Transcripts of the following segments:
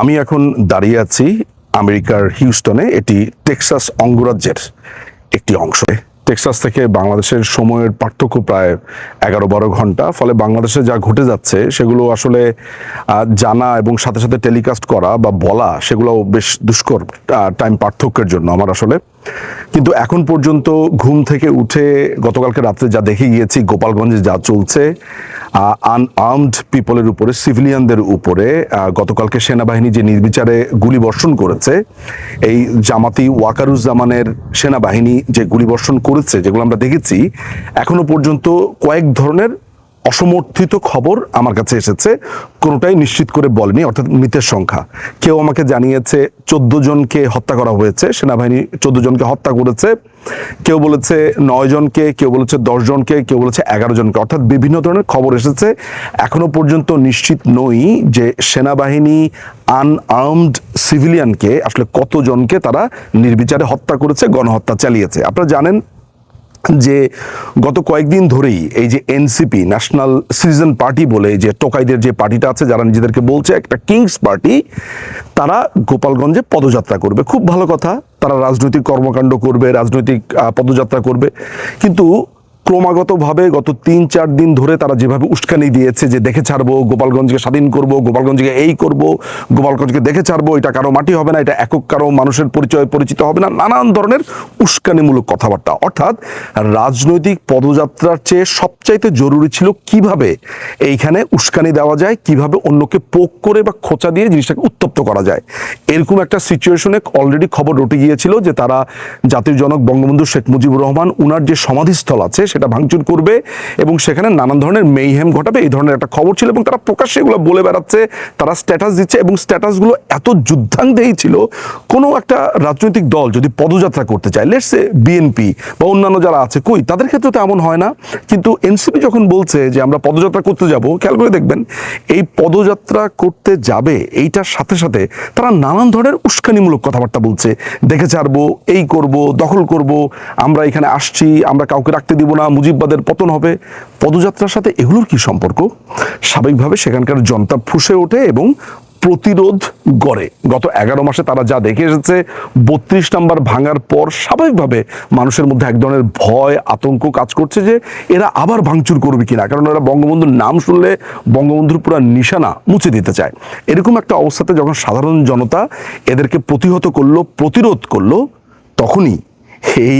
আমি এখন দাঁড়িয়ে আছি আমেরিকার হিউস্টনে, এটি টেক্সাস অঙ্গরাজ্যের একটি অংশ। টেক্সাস থেকে বাংলাদেশের সময়ের পার্থক্য প্রায় এগারো বারো ঘণ্টা, ফলে বাংলাদেশে যা ঘটে যাচ্ছে, সেগুলো আসলে জানা এবং সাথে সাথে টেলিকাস্ট করা বা বলা সেগুলো বেশ দুষ্কর টাইম পার্থক্যের জন্য আমার আসলে। কিন্তু এখন পর্যন্ত ঘুম থেকে উঠে গতকালকে রাত্রে যা দেখে গিয়েছি, গোপালগঞ্জে যা চলছে আনআর্মড পিপলের উপরে, সিভিলিয়ানদের উপরে গতকালকে সেনাবাহিনী যে নির্বিচারে গুলি বর্ষণ করেছে, এই জামাতি ওয়াকারুজ্জামানের সেনাবাহিনী যে গুলি বর্ষণ করেছে, যেগুলো আমরা দেখেছি, এখনও পর্যন্ত কয়েক ধরনের অসমর্থিত খবর আমার কাছে এসেছে, কোনোটাই নিশ্চিত করে বলেনি, অর্থাৎ মৃতের সংখ্যা। কেউ আমাকে জানিয়েছে, চোদ্দ জনকে হত্যা করা হয়েছে, সেনাবাহিনী চোদ্দ জনকে হত্যা করেছে। কেউ বলেছে নয় জনকে, কেউ বলেছে দশ জনকে, কেউ বলেছে এগারো জনকে। অর্থাৎ বিভিন্ন ধরনের খবর এসেছে। এখনও পর্যন্ত নিশ্চিত নই যে সেনাবাহিনী আনআর্মড সিভিলিয়ানকে আসলে কতজনকে তারা নির্বিচারে হত্যা করেছে, গণহত্যা চালিয়েছে। আপনারা জানেন যে গত কয়েকদিন ধরেই এই যে এনসিপি ন্যাশনাল সিটিজেন পার্টি বলে যে টোকাইদের যে পার্টিটা আছে, যারা নিজেদেরকে বলছে, একটা কিংস পার্টি তারা গোপালগঞ্জে পদযাত্রা করবে। খুব ভালো কথা, তারা রাজনৈতিক কর্মকাণ্ড করবে, রাজনৈতিক পদযাত্রা করবে। কিন্তু ক্রমাগতভাবে গত তিন, চার দিন ধরে তারা যেভাবে উস্কানি দিয়েছে যে দেখে ছাড়বো, গোপালগঞ্জকে স্বাধীন করব, গোপালগঞ্জকে এই করব, গোপালগঞ্জকে দেখে ছাড়বো, এটা কারও মাটি হবে না, এটা একক কারও মানুষের পরিচয়, পরিচিত হবে না, নানান ধরনের উস্কানিমূলক কথাবার্তা। অর্থাৎ রাজনৈতিক পদযাত্রার চেয়ে সবচাইতে জরুরি ছিল কীভাবে এইখানে উস্কানি দেওয়া যায়, কীভাবে অন্যকে পোক করে বা খোঁচা দিয়ে জিনিসটাকে উত্তপ্ত করা যায়। এরকম একটা সিচুয়েশনে অলরেডি খবর রটে গিয়েছিল যে তারা জাতির জনক বঙ্গবন্ধু শেখ মুজিবুর রহমান, উনার যে সমাধিস্থল আছে সেটা ভাঙচুর করবে এবং সেখানে নানান ধরনের মেইহেম ঘটাবে, এই ধরনের একটা খবর ছিল এবং তারা প্রকাশ্যে এগুলো বলে বেড়াচ্ছে, তারা স্ট্যাটাস দিচ্ছে এবং স্ট্যাটাসগুলো এত যুদ্ধাঙ্গেই ছিল, কোনো একটা রাজনৈতিক দল যদি পদযাত্রা করতে চায় লেটসে বিএনপি বা অন্যান্য যারা আছে, কই, তাদের ক্ষেত্রে তো এমন হয় না, কিন্তু এনসিপি যখন বলছে যে আমরা পদযাত্রা করতে যাব, খেয়াল করে দেখবেন, এই পদযাত্রা করতে যাবে, এইটার সাথে সাথে তারা নানান ধরনের উস্কানিমূলক কথাবার্তা বলছে দেখে ছাড়বো এই করব, দখল করব, আমরা এখানে আসছি, আমরা কাউকে রাখতে দিব না মুজিববাদের পতন হবে। পদযাত্রার সাথে এগুলোর কি সম্পর্ক? স্বাভাবিকভাবে সেখানকার জনতা ফুসে ওঠে এবং প্রতিরোধ গড়ে। গত এগারো মাসে তারা যা দেখে এসেছে, বত্রিশ নাম্বার ভাঙার পর স্বাভাবিকভাবে মানুষের মধ্যে এক ধরনের ভয়, আতঙ্ক কাজ করছে যে এরা আবার ভাঙচুর করবে কিনা। কারণ এরা বঙ্গবন্ধুর নাম শুনলে বঙ্গবন্ধুর পুরো নিশানা মুছে দিতে চায়। এরকম একটা অবস্থাতে যখন সাধারণ জনতা এদেরকে প্রতিহত করল, প্রতিরোধ করল, তখনই এই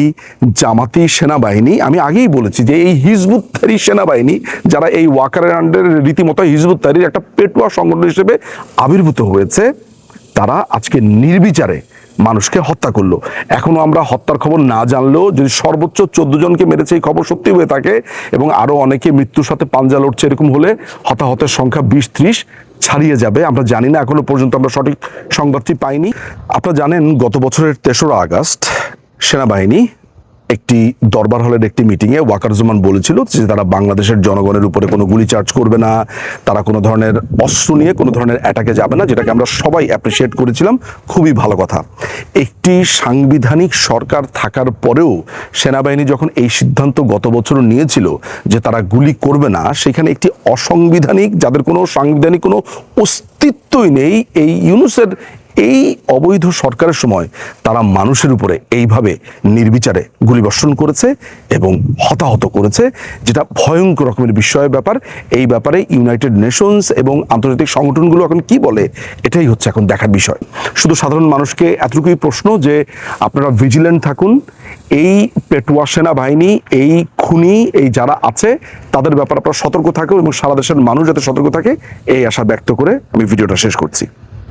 জামাতি সেনাবাহিনী, আমি আগেই বলেছি যে এই হিজবুত তাহরির সেনাবাহিনী, যারা এই ওয়াকারের আন্ডারে রীতিমতো হিজবুত তাহরির একটা পেটুয়া সংগঠন হিসেবে আবির্ভূত হয়েছে, তারা আজকে নির্বিচারে মানুষকে হত্যা করল। এখনও আমরা হত্যার খবর না জানলেও যদি সর্বোচ্চ চোদ্দ জনকে মেরেছে এই খবর সত্যি হয়ে থাকে এবং আরও অনেকে মৃত্যুর সাথে পাঞ্জা লড়ছে এরকম হলে হতাহতের সংখ্যা বিশ ত্রিশ ছাড়িয়ে যাবে। আমরা জানি না, এখনও পর্যন্ত আমরা সঠিক সংবাদটি পাইনি। আপনারা জানেন, গত বছরের তেসরা আগস্ট সেনাবাহিনী একটি দরবার হলের একটি মিটিংয়ে ওয়াকারুজ্জামান বলেছিল যে তারা বাংলাদেশের জনগণের উপরে কোনো গুলি চার্জ করবে না, তারা কোনো ধরনের অস্ত্র নিয়ে কোনো ধরনের অ্যাটাকে যাবে না, যেটাকে আমরা সবাই অ্যাপ্রিসিয়েট করেছিলাম, খুবই ভালো কথা। একটি সাংবিধানিক সরকার থাকার পরেও সেনাবাহিনী যখন এই সিদ্ধান্ত গত বছর নিয়েছিল যে তারা গুলি করবে না, সেখানে একটি অসাংবিধানিক, যাদের কোনো সাংবিধানিক কোনো অস্তিত্বই নেই, এই ইউনুসের এই অবৈধ সরকারের সময় তারা মানুষের উপরে এইভাবে নির্বিচারে গুলিবর্ষণ করেছে এবং হতাহত করেছে, যেটা ভয়ঙ্কর রকমের বিস্ময়ের ব্যাপার। এই ব্যাপারে ইউনাইটেড নেশনস এবং আন্তর্জাতিক সংগঠনগুলো এখন কি বলে, এটাই হচ্ছে এখন দেখার বিষয়। শুধু সাধারণ মানুষকে এতটুকুই প্রশ্ন যে আপনারা ভিজিল্যান্ট থাকুন। এই পেটুয়া সেনাবাহিনী, এই খুনি, এই যারা আছে, তাদের ব্যাপারে আপনারা সতর্ক থাকুন এবং সারা দেশের মানুষ যাতে সতর্ক থাকে, এই আশা ব্যক্ত করে আমি ভিডিওটা শেষ করছি।